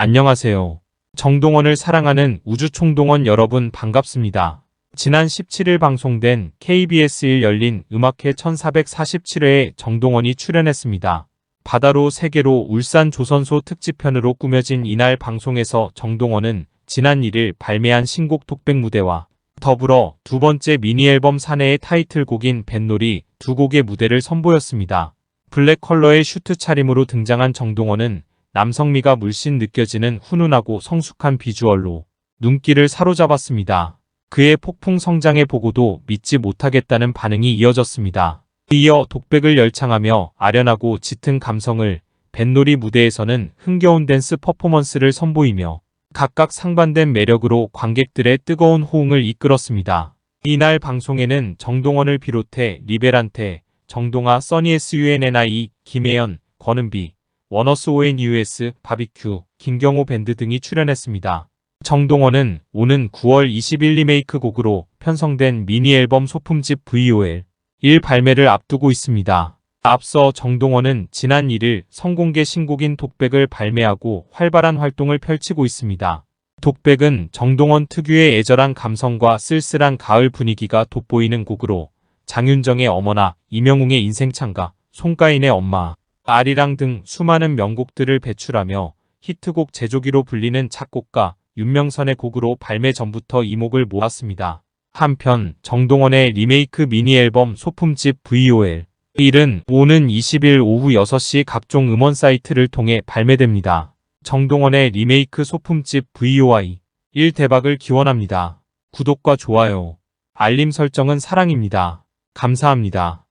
안녕하세요. 정동원을 사랑하는 우주총동원 여러분 반갑습니다. 지난 17일 방송된 KBS1 열린 음악회 1447회에 정동원이 출연했습니다. 바다로 세계로 울산 조선소 특집편으로 꾸며진 이날 방송에서 정동원은 지난 1일 발매한 신곡 독백 무대와 더불어 두 번째 미니 앨범 사내의 타이틀곡인 뱃놀이 두 곡의 무대를 선보였습니다. 블랙 컬러의 슈트 차림으로 등장한 정동원은 남성미가 물씬 느껴지는 훈훈하고 성숙한 비주얼로 눈길을 사로잡았습니다. 그의 폭풍 성장에 보고도 믿지 못하겠다는 반응이 이어졌습니다. 이어 독백을 열창하며 아련하고 짙은 감성을 뱃놀이 무대에서는 흥겨운 댄스 퍼포먼스를 선보이며 각각 상반된 매력으로 관객들의 뜨거운 호응을 이끌었습니다. 이날 방송에는 정동원을 비롯해 리베란테, 정동아, 써니 SUNNI, 김혜연, 권은비, 워너스 ONUS, 바비큐, 김경호 밴드 등이 출연했습니다. 정동원은 오는 9월 20일 리메이크 곡으로 편성된 미니 앨범 소품집 VOL 1 발매를 앞두고 있습니다. 앞서 정동원은 지난 1일 성공개 신곡인 독백을 발매하고 활발한 활동을 펼치고 있습니다. 독백은 정동원 특유의 애절한 감성과 쓸쓸한 가을 분위기가 돋보이는 곡으로 장윤정의 어머나, 이명웅의 인생창가, 송가인의 엄마, 아리랑 등 수많은 명곡들을 배출하며 히트곡 제조기로 불리는 작곡가 윤명선의 곡으로 발매 전부터 이목을 모았습니다. 한편 정동원의 리메이크 미니 앨범 소품집 VOL 1은 오는 20일 오후 6시 각종 음원 사이트를 통해 발매됩니다. 정동원의 리메이크 소품집 VOI 1 대박을 기원합니다. 구독과 좋아요, 알림 설정은 사랑입니다. 감사합니다.